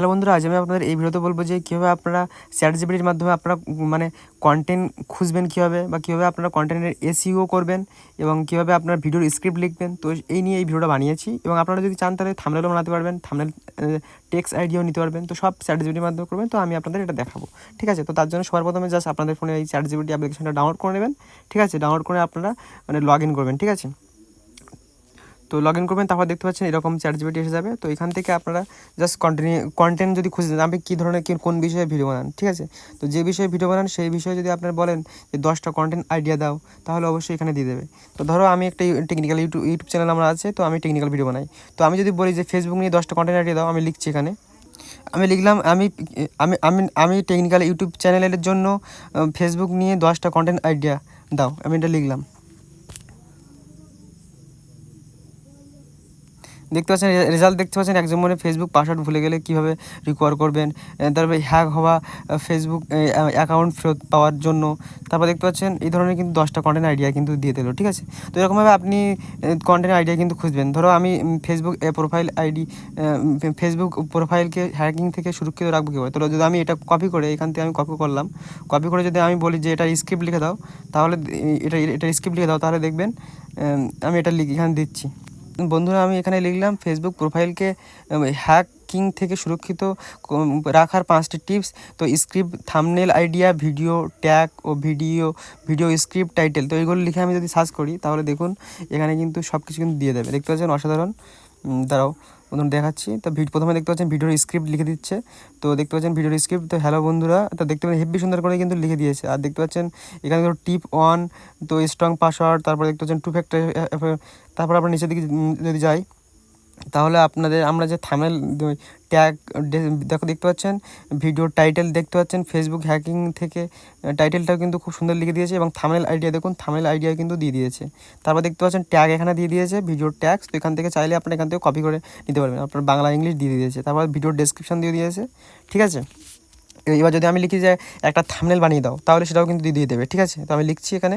Hello বন্ধুরা, আজ আমি আপনাদের এই ভিডিওতে বলব যে কীভাবে আপনারা চ্যাট জিপিটির মাধ্যমে আপনারা মানে কন্টেন্ট খুঁজবেন কীভাবে বা কীভাবে আপনারা কন্টেন্টের এসিও করবেন এবং কীভাবে আপনার ভিডিওর স্ক্রিপ্ট লিখবেন। তো এই নিয়ে এই ভিডিওটা বানিয়েছি এবং আপনারা যদি চান তাহলে থামনেলও বানাতে পারবেন থামনেল টেক্সট আইডিয়াও নিতে পারবেন। তো সব চ্যাট জিপিটির মাধ্যমে করবেন, তো আমি আপনাদের এটা দেখাবো। ঠিক আছে, তো তার জন্য সবার প্রথমে জাস্ট আপনাদের ফোনে এই চ্যাট জিপিটি অ্যাপ্লিকেশনটা ডাউনলোড করে নেবেন। ঠিক আছে ডাউনলোড করে আপনারা মানে লগ ইন করবেন। ঠিক আছে? তো লগ ইন করবেন, তারপর দেখতে পাচ্ছেন এরকম চ্যাট জিপিটি এসে যাবে। তো এখান থেকে আপনারা জাস্ট কন্টিনিউ কন্টেন্ট যদি খুঁজে দেন আপনি কী ধরনের কোন বিষয়ে ভিডিও বানান, ঠিক আছে? তো যে বিষয়ে ভিডিও বানান, সেই বিষয়ে যদি আপনার বলেন যে দশটা কন্টেন্ট আইডিয়া দাও, তাহলে অবশ্যই এখানে দিয়ে দেবে। তো ধরো আমি একটা টেকনিক্যাল ইউটিউব ইউটিউব চ্যানেল আমার আছে, তো আমি টেকনিক্যাল ভিডিও বানাই। তো আমি যদি বলি যে ফেসবুক নিয়ে দশটা কন্টেন্ট আইডিয়া দাও, আমি লিখছি এখানে। আমি লিখলাম, আমি আমি আমি আমি টেকনিক্যাল ইউটিউব চ্যানেলের জন্য ফেসবুক নিয়ে দশটা কন্টেন্ট আইডিয়া দাও, আমি এটা লিখলাম। দেখতে পাচ্ছেন রেজাল্ট দেখতে পাচ্ছেন, একজন মনে ফেসবুক পাসওয়ার্ড ভুলে গেলে কীভাবে রিকভার করবেন তারপরে হ্যাক হওয়া ফেসবুক অ্যাকাউন্ট ফেরত পাওয়ার জন্য, তারপর দেখতে পাচ্ছেন, এই ধরনের কিন্তু দশটা কন্টেন্ট আইডিয়া কিন্তু দিয়ে দিল, ঠিক আছে? তো এরকমভাবে আপনি কন্টেন্ট আইডিয়া কিন্তু খুঁজবেন। ধরো আমি ফেসবুক প্রোফাইল আইডি ফেসবুক প্রোফাইলকে হ্যাকিং থেকে সুরক্ষিত রাখব কীভাবে? তো যদি আমি এটা কপি করে, এখান থেকে আমি কপি করলাম কপি করে যদি আমি বলি যে এটা স্ক্রিপ্ট লিখে দাও, তাহলে এটা এটা স্ক্রিপ্ট লিখে দাও, তাহলে দেখবেন আমি এটা লিখে, এখানে দিচ্ছি। বন্ধুরা, আমি এখানে লিখলাম ফেসবুক প্রোফাইলকে হ্যাকিং থেকে সুরক্ষিত রাখার পাঁচটি টিপস তো script thumbnail idea video tag ও ভিডিও ভিডিও স্ক্রিপ্ট টাইটেল তো এইগুলো লিখে আমি যদি সার্চ করি, তাহলে দেখুন, এখানে কিন্তু সব কিছু কিন্তু দিয়ে দেবে। দেখতে পাচ্ছেন, অসাধারণ। দাঁড়াও বন্ধু দেখাচ্ছি। তো ভিড- প্রথমে দেখতে পাচ্ছেন ভিডিওর স্ক্রিপ্ট লিখে দিচ্ছে। তো দেখতে পাচ্ছেন ভিডিওর স্ক্রিপ্ট তো হ্যালো বন্ধুরা, তো দেখতে পাচ্ছেন হেভি সুন্দর করে কিন্তু লিখে দিয়েছে। আর দেখতে পাচ্ছেন এখানে ধরো টিপ ওয়ান তো স্ট্রং পাসওয়ার্ড তারপর দেখতে পাচ্ছেন টু ফ্যাক্টর তারপর আপনার নিচের দিকে যদি যাই তাহলে আপনাদের, আমরা যে থামেল ট্যাগ দেখো দেখতে পাচ্ছেন, ভিডিও টাইটেল দেখতে পাচ্ছেন ফেসবুক হ্যাকিং থেকে টাইটেলটাও কিন্তু খুব সুন্দর লিখে দিয়েছে এবং থামেল আইডিয়া, দেখুন, থামেল আইডিয়া কিন্তু দিয়ে দিয়েছে। তারপর দেখতে পাচ্ছেন, ট্যাগ এখানে দিয়ে দিয়েছে ভিডিওর ট্যাগ তো এখান থেকে চাইলে আপনি এখান থেকে কপি করে নিতে পারবেন। আপনার বাংলা ইংলিশ দিয়ে দিয়েছে। তারপর ভিডিওর ডেসক্রিপশন দিয়ে দিয়েছে, ঠিক আছে? এবার যদি আমি লিখি যে, একটা থামনেল বানিয়ে দাও, তাহলে সেটাও কিন্তু দিয়ে দিয়ে দেবে, ঠিক আছে? তো আমি লিখছি এখানে।